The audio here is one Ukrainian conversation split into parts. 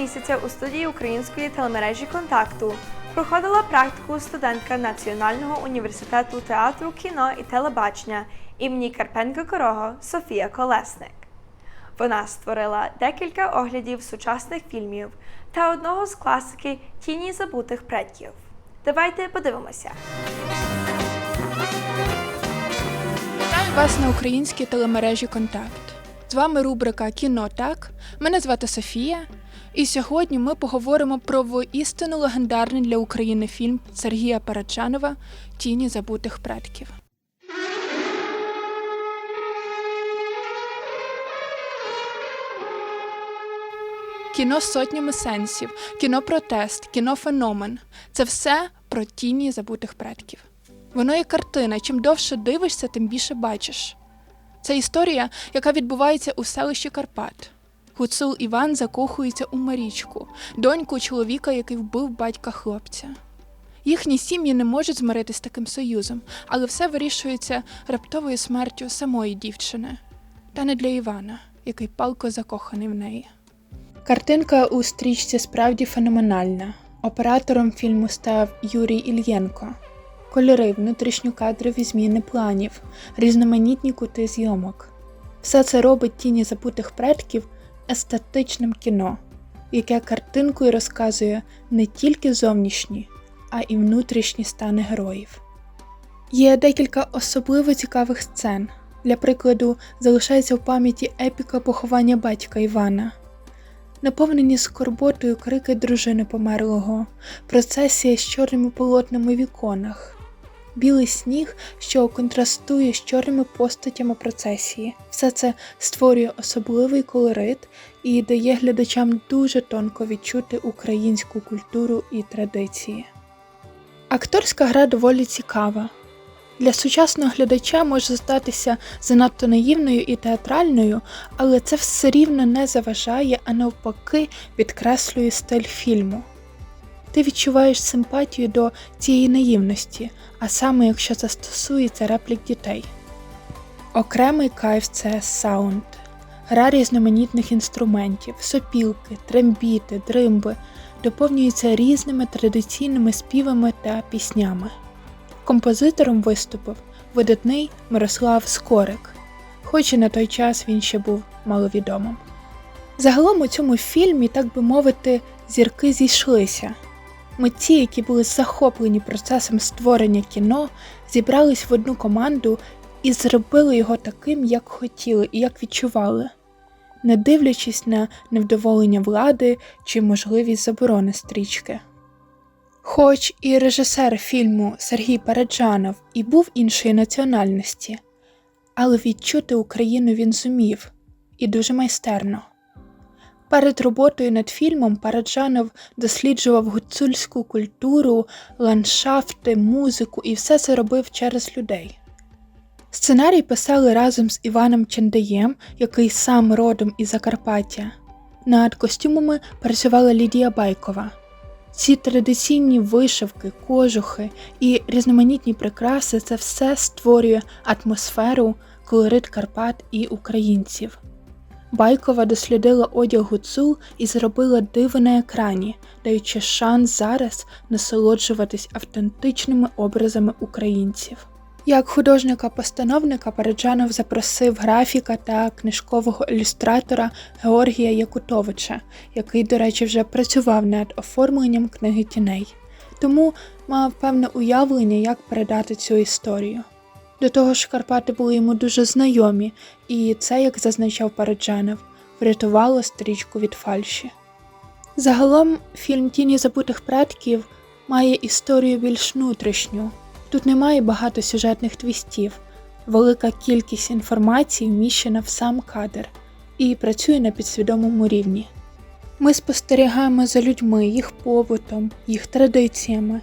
місяця у студії української телемережі Контакту проходила практику студентка Національного університету театру, кіно і телебачення імені Карпенка Корого Софія Колесник. Вона створила декілька оглядів сучасних фільмів та одного з класики Тіні забутих предків. Давайте подивимося. Вітаю вас на українській телемережі Контакт. З вами рубрика Кіно так. Мене звати Софія. І сьогодні ми поговоримо про воістину легендарний для України фільм Сергія Параджанова Тіні забутих предків. Кіно з сотнями сенсів, кіно протест, кіно феномен це все про тіні забутих предків. Воно є картина. Чим довше дивишся, тим більше бачиш. Це історія, яка відбувається у селищі Карпат. Гуцул Іван закохується у Марічку, доньку чоловіка, який вбив батька хлопця. Їхні сім'ї не можуть змиритися з таким союзом, але все вирішується раптовою смертю самої дівчини, та не для Івана, який палко закоханий в неї. Картинка у стрічці справді феноменальна. Оператором фільму став Юрій Ільєнко. Кольори, внутрішньокадрові зміни планів, різноманітні кути зйомок. Все це робить тіні забутих предків естетичним кіно, яке картинкою розказує не тільки зовнішні, а й внутрішні стани героїв. Є декілька особливо цікавих сцен. Для прикладу, залишається в пам'яті епіка поховання батька Івана, наповнені скорботою крики дружини померлого, процесія з чорними полотнами в іконах, білий сніг, що контрастує з чорними постатями процесії. Все це створює особливий колорит і дає глядачам дуже тонко відчути українську культуру і традиції. Акторська гра доволі цікава. Для сучасного глядача може здатися занадто наївною і театральною, але це все рівно не заважає, а навпаки підкреслює стиль фільму. Ти відчуваєш симпатію до цієї наївності, а саме якщо це стосується реплік дітей. Окремий кайф це саунд, гра різноманітних інструментів, сопілки, трембіти, дримби доповнюються різними традиційними співами та піснями. Композитором виступив видатний Мирослав Скорик, хоч і на той час він ще був маловідомим. Загалом у цьому фільмі, так би мовити, зірки зійшлися. Митці, які були захоплені процесом створення кіно, зібрались в одну команду і зробили його таким, як хотіли і як відчували, не дивлячись на невдоволення влади чи можливість заборони стрічки. Хоч і режисер фільму Сергій Параджанов і був іншої національності, але відчути Україну він зумів і дуже майстерно. Перед роботою над фільмом Параджанов досліджував гуцульську культуру, ландшафти, музику і все це робив через людей. Сценарій писали разом з Іваном Чендаєм, який сам родом із Закарпаття. Над костюмами працювала Лідія Байкова. Ці традиційні вишивки, кожухи і різноманітні прикраси це все створює атмосферу, колорит Карпат і українців. Байкова дослідила одяг гуцул і зробила диво на екрані, даючи шанс зараз насолоджуватись автентичними образами українців. Як художника-постановника Параджанов запросив графіка та книжкового ілюстратора Георгія Якутовича, який, до речі, вже працював над оформленням книги тіней, тому мав певне уявлення, як передати цю історію. До того ж, Карпати були йому дуже знайомі, і це, як зазначав Параджанов, врятувало стрічку від фальші. Загалом фільм Тіні забутих предків має історію більш внутрішню. Тут немає багато сюжетних твістів, велика кількість інформації вміщена в сам кадр і працює на підсвідомому рівні. Ми спостерігаємо за людьми, їх побутом, їх традиціями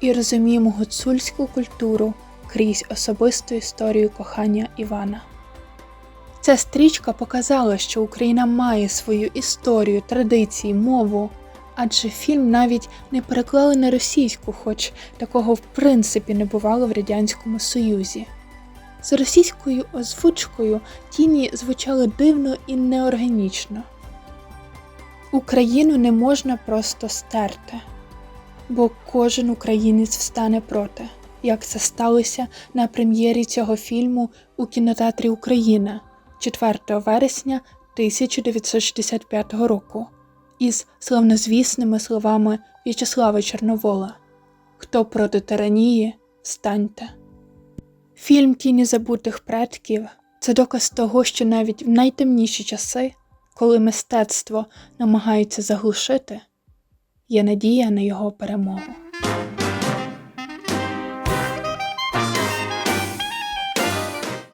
і розуміємо гуцульську культуру крізь особисту історію кохання Івана. Ця стрічка показала, що Україна має свою історію, традиції, мову, адже фільм навіть не переклали на російську, хоч такого в принципі не бувало в Радянському Союзі. З російською озвучкою тіні звучали дивно і неорганічно. Україну не можна просто стерти, бо кожен українець встане проти, як це сталося на прем'єрі цього фільму у кінотеатрі Україна 4 вересня 1965 року із славнозвісними словами В'ячеслава Чорновола Хто проти тиранії, станьте. Фільм Тіні забутих предків це доказ того, що навіть в найтемніші часи, коли мистецтво намагається заглушити, є надія на його перемогу.